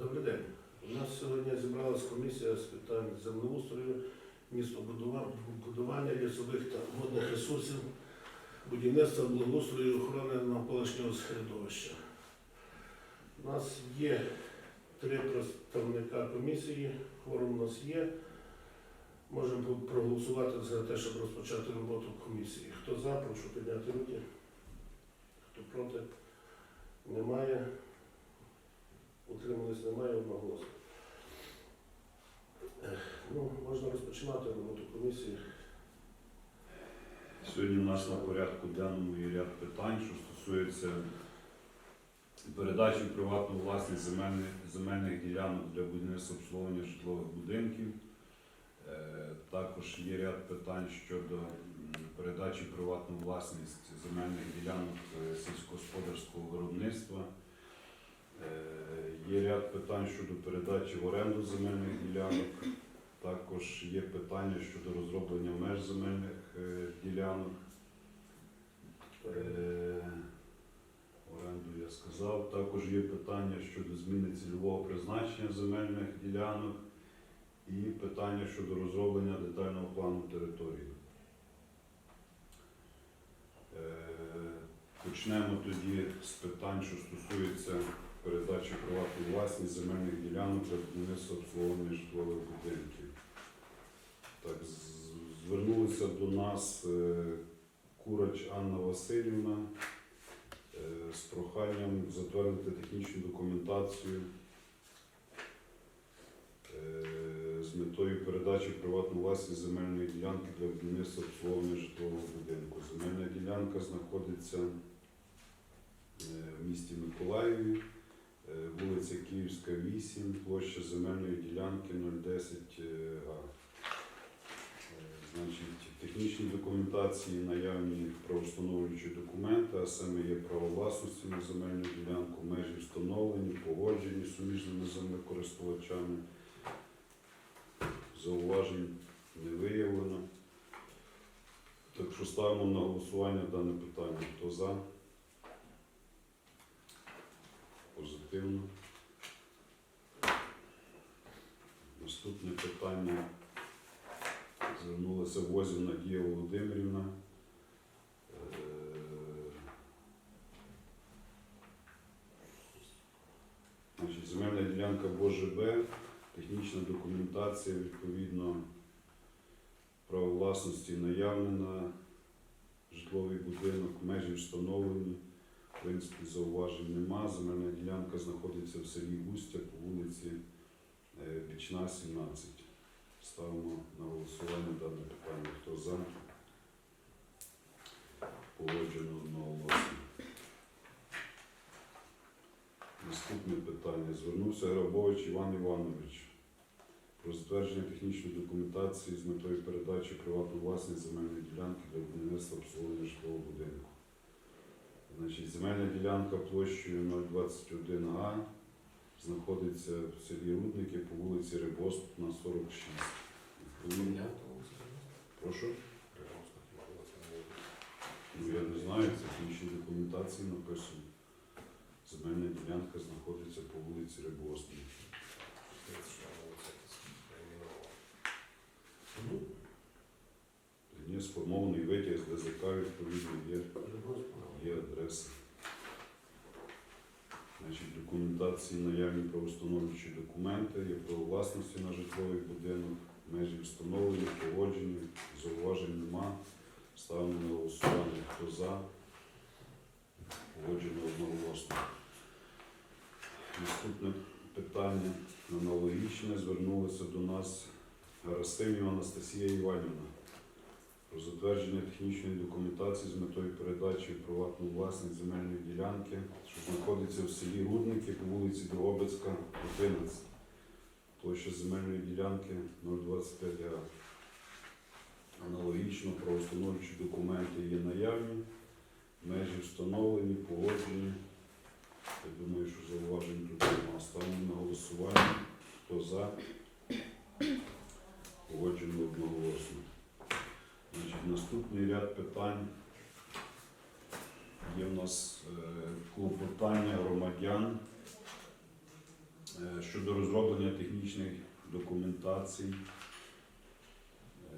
Добрий день. У нас сьогодні зібралась комісія з питань землеустрою, містобудува- будування лісових та водних ресурсів, будівництва, благоустрою, і охорони навколишнього середовища. У нас є три представника комісії, форум у нас є. Можемо проголосувати за те, щоб розпочати роботу комісії. Хто за, прошу підняти руки. Хто проти? Немає. Утримались немає одноголосно. Ну, можна розпочинати роботу комісії. Сьогодні у нас на порядку денному є ряд питань, що стосується передачі в приватну власність земельних, земельних ділянок для будівництва обслуговування житлових будинків. Е, Також є ряд питань щодо передачі в приватну власність земельних ділянок е, сільськогосподарського виробництва. Е, Є ряд питань щодо передачі в оренду земельних ділянок. Також є питання щодо розроблення меж земельних е, ділянок. Е, Оренду я сказав. Також є питання щодо зміни цільового призначення земельних ділянок і питання щодо розроблення детального плану території. Почнемо тоді з питань, що стосується передачі в приватну власність земельних ділянок для будівництва обслуговування житлових будинків. Так, звернулися до нас е, Курач Анна Васильівна е, з проханням затвердити технічну документацію е, з метою передачі приватну власність земельної ділянки для будівництва обслуговування житлового будинку. Земельна ділянка знаходиться в місті Миколаєві, вулиця Київська, 8, площа земельної ділянки 010 е, га. Е, Значить, в технічній документації наявні правовстановлюючі документи, а саме є право власності на земельну ділянку, межі встановлені, погоджені суміжними землекористувачами. Зауважень не виявлено. Так що ставимо на голосування дане питання. Хто за? Позитивно. Наступне питання. Звернулася Возів Надія Володимирівна. Е, земельна ділянка БОЖБ, технічна документація, відповідно, право власності наявне на житловий будинок, межі встановлені. Принципі, зауважень нема. Земельна ділянка знаходиться в селі Густя по вулиці е, Бічна, 17. Ставимо на голосування дане питання. Хто за? Погоджено одноголосно. Наступне питання. Звернувся Грабович Іван Іванович про затвердження технічної документації з метою передачі приватну власність земельної ділянки для будівництва обслуговування житлового будинку. Значить, земельна ділянка площею 021 га знаходиться в селі Рудники по вулиці Рибоступна, 46. Відповідно- Прошу? Ну, я не знаю, це в технічній документації написано. Земельна ділянка знаходиться по вулиці Рибоступна. Ну, Є сформований витяг з ДЗК, відповідно, є, є адреса. Значить, документації наявні правоустановлюючі документи, є право власності на житловий будинок, межі встановлені, погоджені, зауважень нема. Ставимо на голосування, хто за. Погоджено одноголосно. Наступне питання аналогічне. Звернулася до нас Гарастимів Анастасія Іванівна про затвердження технічної документації з метою передачі приватну власність земельної ділянки, що знаходиться в селі Рудники по вулиці Дрогобицька, 11. Площа земельної ділянки 025 га. Аналогічно правоустановчі документи є наявні, межі встановлені, погоджені. Я думаю, що зауважень тут немає. Ставимо на голосування. Хто за? Погоджено одноголосно. Наступний ряд питань є в нас е, клопотання громадян е, щодо розроблення технічних документацій. е,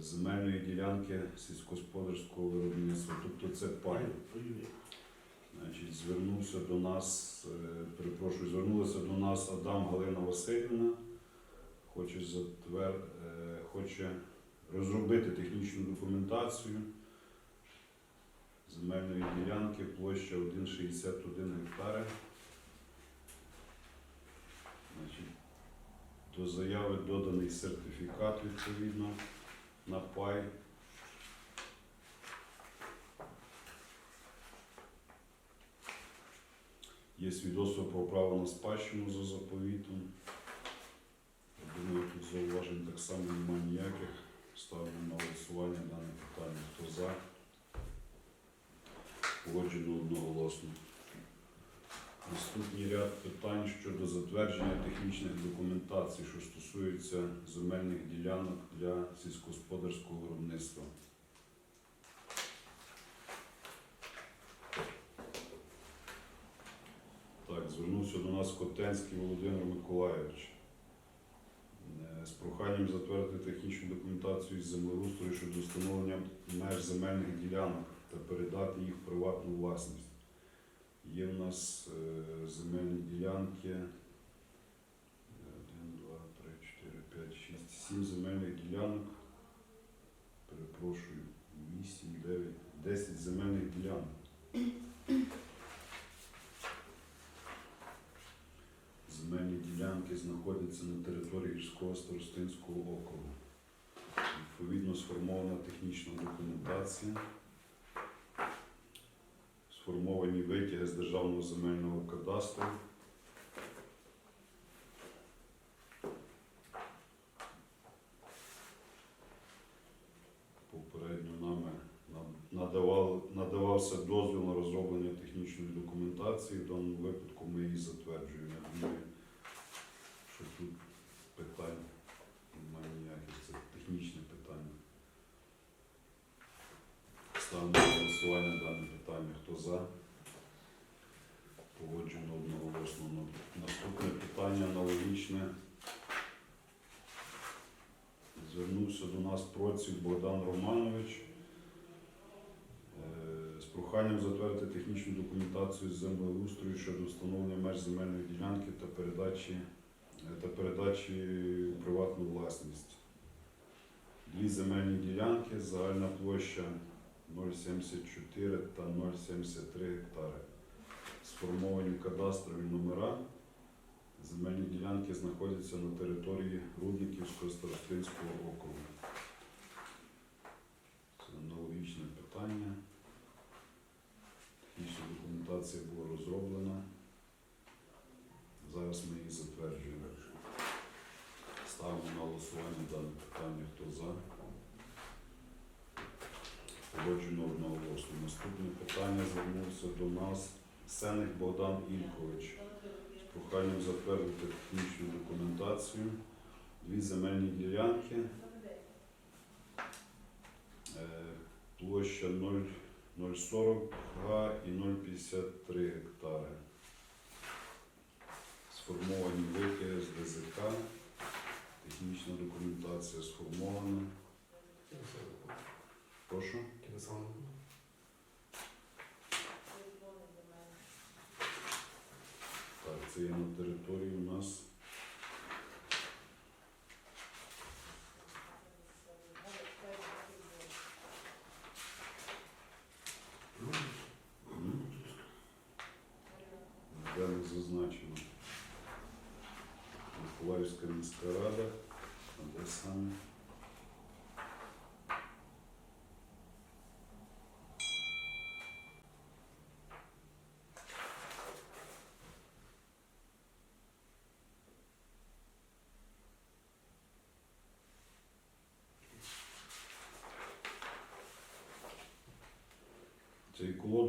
Земельної ділянки сільськогосподарського виробництва, тобто це пай. Значить, звернувся до нас, перепрошую, звернулася до нас Адам Галина Васильівна, хоче затвер, е, хоче розробити технічну документацію земельної ділянки, площа 1,61 гектари. До заяви доданий сертифікат відповідно на пай. Є свідоцтво про право на спадщину за заповітом. Тут зауважень так само немає ніяких. Ставимо на голосування дане питання. Хто за? Погоджено одноголосно. Наступний ряд питань щодо затвердження технічних документацій, що стосуються земельних ділянок для сільськогосподарського виробництва. Так, звернувся до нас Котенський Володимир Миколайович проханням затвердити технічну документацію із землеустрою щодо встановлення меж земельних ділянок та передати їх в приватну власність. Є в нас е, земельні ділянки 1, 2, 3, 4, 5, 6, 7 земельних ділянок. Перепрошую, 8, 9, 10 земельних ділянок. Земельні ділянки знаходяться на території гірського старостинського округу. Відповідно сформована технічна документація, сформовані витяги з Державного земельного кадастру. Попередньо нами надавав, надавався дозвіл на розроблення технічної документації. В даному випадку ми її затверджуємо. Я думаю, що тут питань немає ніяких, це технічне питання. Ставимо на голосування дане питання. Хто за? Погоджено одноголосно. Ну, Наступне питання аналогічне. Звернувся до нас Проців Богдан Романович е, з проханням затвердити технічну документацію з землеустрою щодо встановлення меж земельної ділянки та передачі, е, та передачі в приватну власність. Дві земельні ділянки, загальна площа 0,74 та 0,73 гектари. Сформовані кадастрові номера. Земельні ділянки знаходяться на території Рудниківського старостинського округу. Це аналогічне питання. Технічна документація була розроблена. Зараз ми її затверджуємо. Ставимо на голосування дане питання. Хто за? Погоджено одноголосно. Наступне питання звернувся до нас Сеник Богдан Ількович проханням затвердити технічну документацію. Дві земельні ділянки. Е, Площа 0,040 га і 0,53 гектари. Сформовані витяги з ДЗК. Технічна документація сформована. Прошу. Так, це є на території у нас. Де не зазначено. Миколаївська міська рада. А?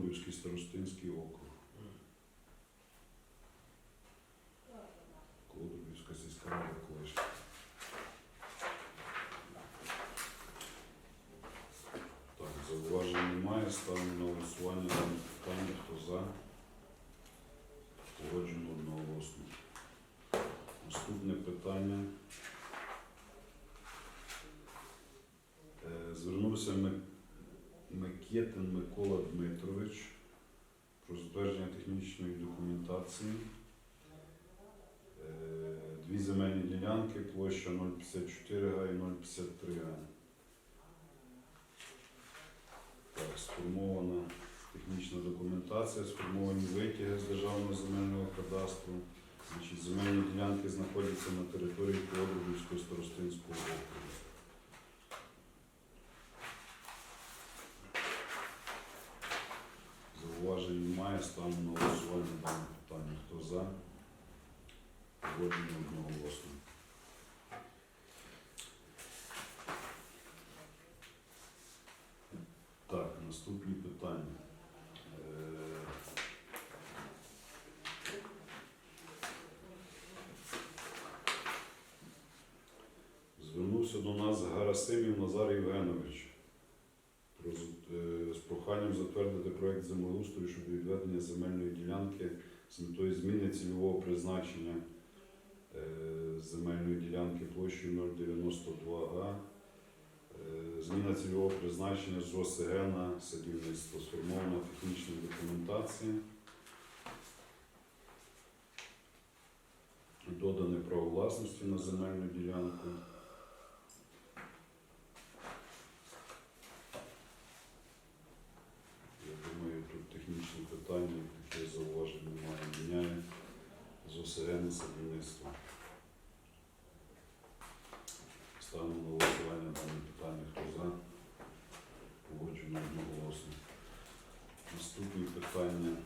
Житомирський старостинський округ. Колодобівська сільська рада колишня. Так, зауважень немає. Ставлю на голосування на питання. Хто за? Погоджено одноголосно. Наступне питання. Е, Звернувся ми. Микетин Микола Дмитрович про затвердження технічної документації. Е, Дві земельні ділянки, площа 054 га і 053 га. Так, сформована технічна документація, сформовані витяги з державного земельного кадастру. Значить, земельні ділянки знаходяться на території Колодівського старостинського округу. Зауважень немає, ставимо на голосування дане питання. Хто за? Погодження одноголосно. Так, наступні питання. Е, Звернувся до нас Гарасимів Назар Євгенович проханням затвердити проект землеустрою щодо відведення земельної ділянки з метою зміни цільового призначення е, земельної ділянки площею 092 га. Е, Зміна цільового призначення з ОСГ на садівництво. Сформована технічна документація. Додане право власності на земельну ділянку. Я думаю, тут технічні питання, таке зауважень немає. Міняє на садівництво. Ставимо на голосування дане питання. Хто за? Погоджено одноголосно. Наступні питання.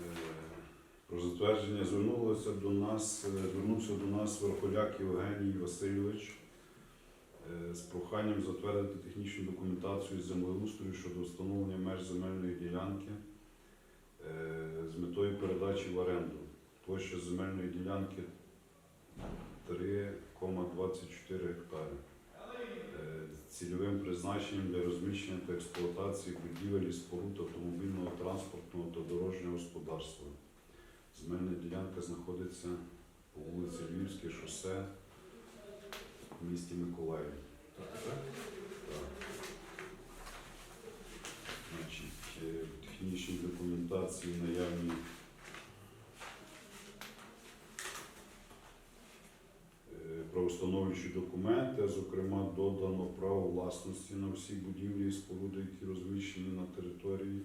Е, Про затвердження звернулося до нас, е, звернувся до нас Верхоляк Євгеній Васильович е, з проханням затвердити технічну документацію землеустрою щодо встановлення меж земельної ділянки з метою передачі в оренду. Площа земельної ділянки 3,24 гектари. Е, з Цільовим призначенням для розміщення та експлуатації будівель і споруд автомобільного транспортного та дорожнього господарства. Земельна ділянка знаходиться по вулиці Львівське шосе в місті Миколаїв. Так. Значить, е, в технічній документації наявні е, правоустановлюючі документи, а зокрема додано право власності на всі будівлі і споруди, які розміщені на території.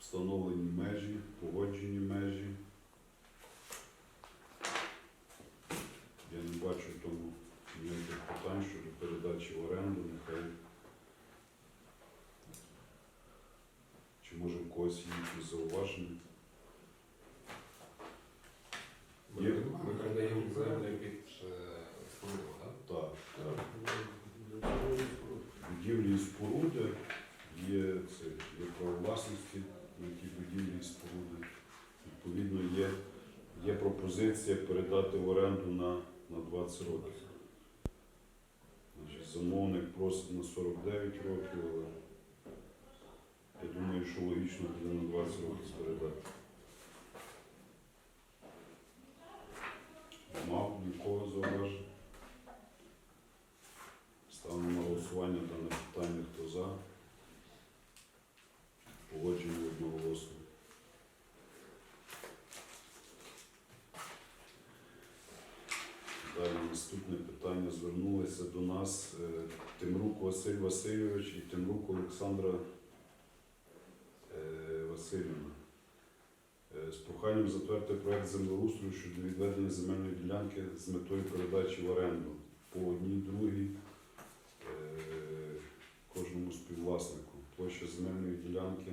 Встановлені межі, погоджені межі. Я не бачу в тому ніяких питань щодо передачі в оренду, нехай. Чи може в когось є якісь зауваження? Ми Є. Ми передаємо землю під е, споруду, так? Так. Так, Будівлі і споруди є, це, є право власності на ті будівлі і споруди. Відповідно, є, є пропозиція передати в оренду на, на 20 років. Значить, замовник просить на 49 років, але що логічно буде на 20 років передати. Мав нікого зауважень. Ставимо на голосування дане питання, хто за. Погодження одноголосно. Далі наступне питання звернулися до нас е, Тимрук Василь Васильович і Тимрук Олександра е, Васильівна. Е, З проханням затвердити проект землеустрою щодо відведення земельної ділянки з метою передачі в оренду по одній другій е, кожному співвласнику. Площа земельної ділянки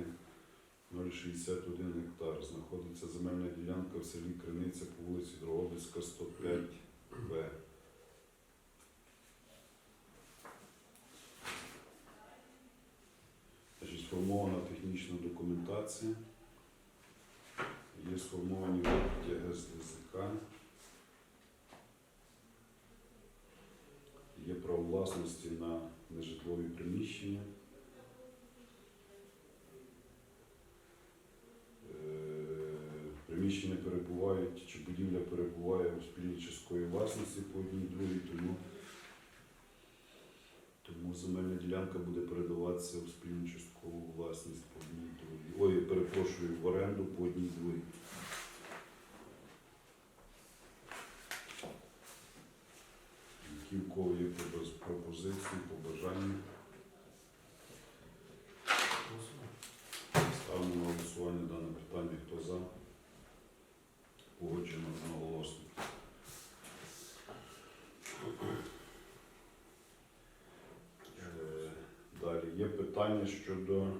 0,61 гектар. Знаходиться земельна ділянка в селі Криниця по вулиці Дрогобицька, 105Б. Сформована технічна документація. Є сформовані витяги з ДЗК. Є право власності на нежитлові приміщення. Е, приміщення перебувають, чи будівля перебуває у спільній частковій власності по одній другій, тому, тому земельна ділянка буде передаватися у спільну часткову власність по одній другій. Ой, перепрошую, в оренду по одній другій. Які є пропоз- пропозиції, побажання? Ставимо на голосування дане питання. Хто за? Погоджено одноголосно. Е, Далі є питання щодо е,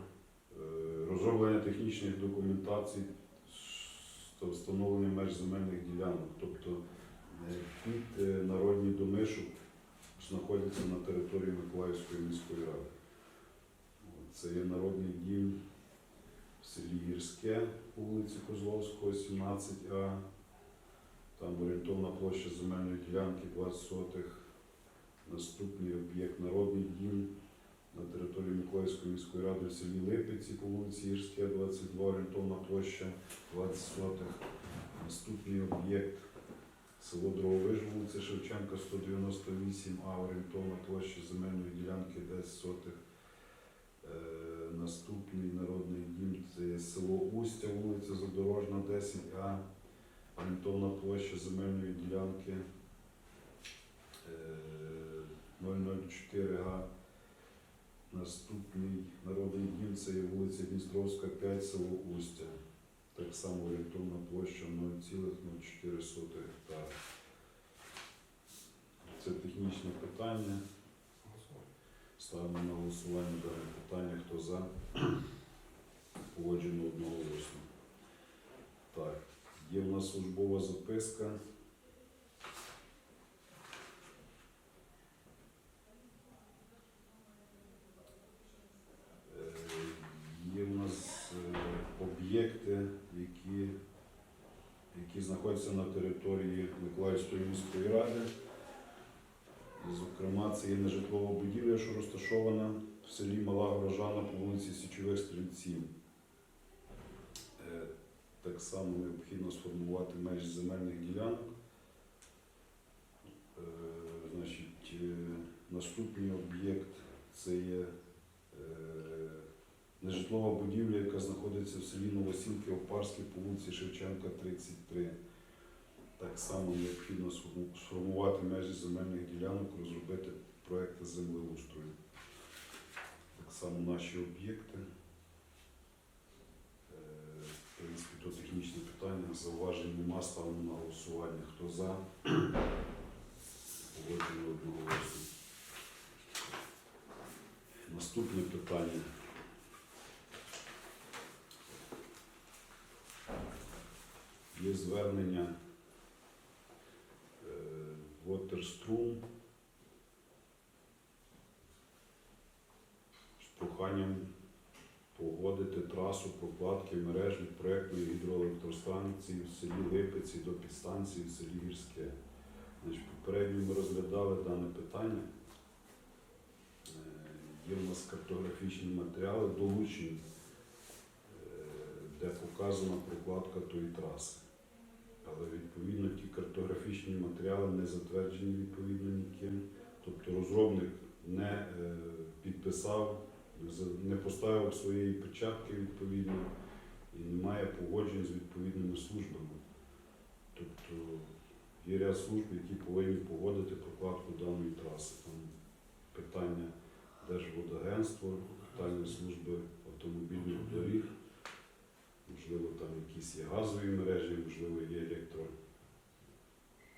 розроблення технічних документацій та встановлення меж земельних ділянок, тобто е, під е, народні доми, що знаходяться на території Миколаївської міської ради. Це є народний дім в селі Гірське, вулиці Козловського, 17А. Там орієнтовна площа земельної ділянки 20 сотих. Наступний об'єкт народний дім на території Миколаївської міської ради в селі Липиці по вулиці Гірське, 22, орієнтовна площа 20 сотих. Наступний об'єкт село Дрововиж, вулиця Шевченка, 198, а орієнтовна площа земельної ділянки 10 сотих. Е, Наступний народний дім це село Устя, вулиця Задорожна, 10, а орієнтовна площа земельної ділянки е, 004 га. Наступний народний дім це є вулиця Дністровська, 5, село Устя. Так само орієнтовна площа 0,04 гектара. Це технічне питання. Ставимо на голосування дане питання. Хто за? Погоджено одноголосно. Так, є в нас службова записка. Е, Є в нас е, об'єкти, які, які знаходяться на території Миколаївської міської ради. Зокрема, це є нежитлова будівля, що розташована в селі Мала Грожана по вулиці Січових Стрільців. Е, Так само необхідно сформувати межі земельних ділянок. Е, Значить, е, наступний об'єкт це є нежитлова будівля, яка знаходиться в селі Новосілки, Опарське по вулиці Шевченка, 33. Так само необхідно сформувати межі земельних ділянок, розробити проекти землеустрою. Так само наші об'єкти. Е, В принципі, то технічне питання, зауважень нема, ставимо на голосування. Хто за? Погоджено одноголосно. Наступне питання. Є звернення Waterstream з проханням погодити трасу прокладки мереж від проєктної гідроелектростанції в селі Липиці до підстанції в селі Гірське. Значить, попередньо ми розглядали дане питання. Е, Є в нас картографічні матеріали долучені, е, де показана прокладка тої траси. Але відповідно ті картографічні матеріали не затверджені відповідно ніким. Тобто розробник не е, підписав, не не поставив своєї печатки відповідно і немає погоджень з відповідними службами. Тобто є ряд служб, які повинні погодити прокладку даної траси. Там питання Держводагентства, питання служби автомобільних доріг, можливо, там якісь є газові мережі, можливо, є електро,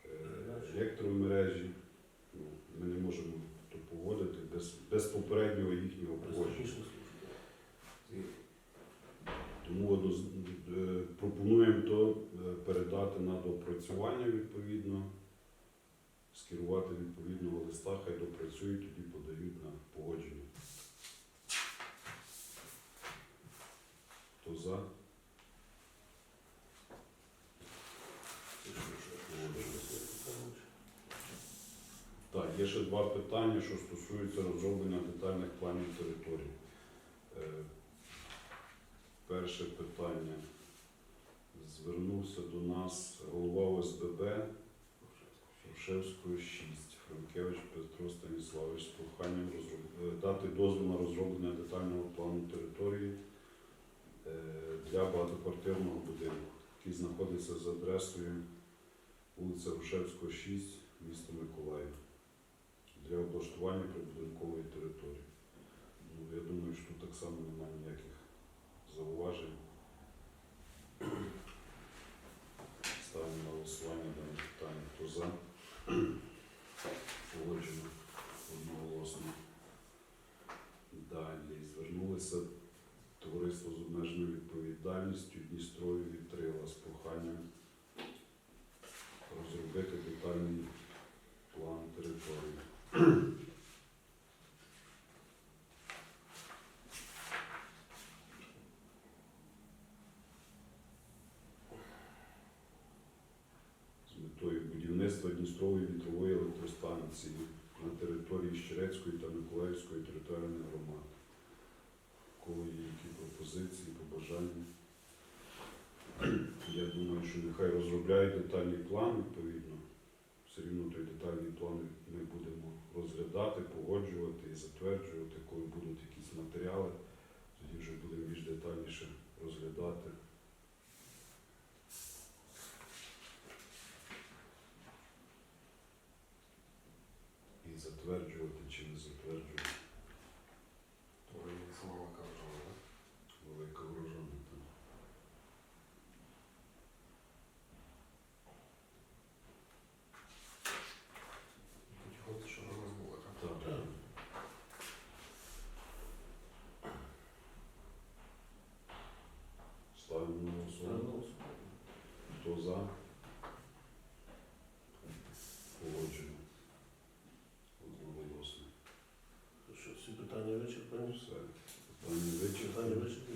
е, електромережі. Ну, Ми не можемо то погодити без, без попереднього їхнього погодження. Тому е, пропонуємо то е, передати на доопрацювання відповідно, скерувати відповідного листа, хай допрацюють, тоді подають на погодження. Хто за? Це що, що, що, що, Так, є ще два питання, що стосуються розроблення детальних планів території. Е, Перше питання. Звернувся до нас голова ОСББ Шевського 6, Франкевич Петро Станіславович з проханням розроб- е, дати дозвіл на розроблення детального плану території е, для багатоквартирного будинку, який знаходиться за адресою вулиця Грушевського, 6, місто Миколаїв, для облаштування прибудинкової території. Ну, я думаю, що тут так само немає ніяких зауважень. Ставимо на голосування дане питання. Хто за? Погоджено одноголосно. Далі звернулися товариство з обмеженою відповідальністю Дністрові Вітрила з проханням розробити детальний план території. з метою будівництва Дністрової вітрової електростанції на території Щерецької та Миколаївської територіальних громад. У Кого є які пропозиції, побажання? Я думаю, що нехай розробляють детальний план відповідно. Все рівно той детальний план ми будемо розглядати, погоджувати і затверджувати, коли будуть якісь матеріали, тоді вже будемо більш детальніше розглядати. І затверджувати чи не затверджувати То ви сама Лака вжила, так? велика врожона. так. Ті хлопці, що до нас були, так? Так. Так. Ставимо на голосування. Хто за? Погоджено. Одноголосно. Що всі питання вичерпані? Питання вичерпані.